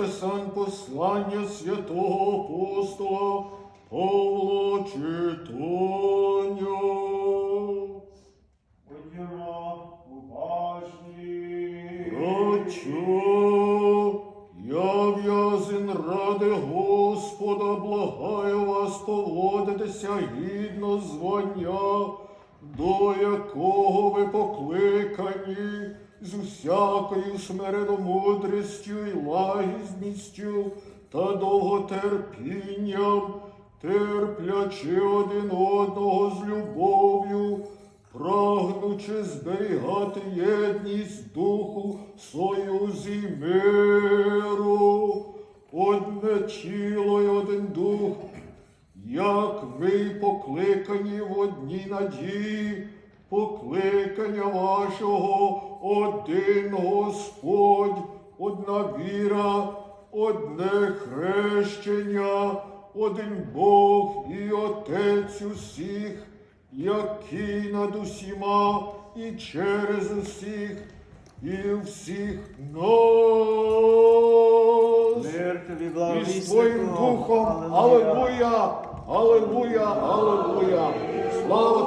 Ефесан послання святого апостола Павла читання. Будьмо уважні. Прочо, я в'язень ради Господа, благаю вас поводитися гідно звання, до якого ви покликані з усякою смиреномудрістю і лагідністю та довготерпінням, терплячи один одного з любов'ю, прагнучи зберігати єдність духу союзі миру, одне тіло й один дух, як ви покликані в одній надії, покликання вашого один Господь, одна віра, одне хрещення, один Бог і Отець усіх, який над усіма і через усіх, і всіх нас. Мир тобі, І з благовіснику. твоїм духом. Аллилуйя! Аллилуйя! Аллилуйя! Слава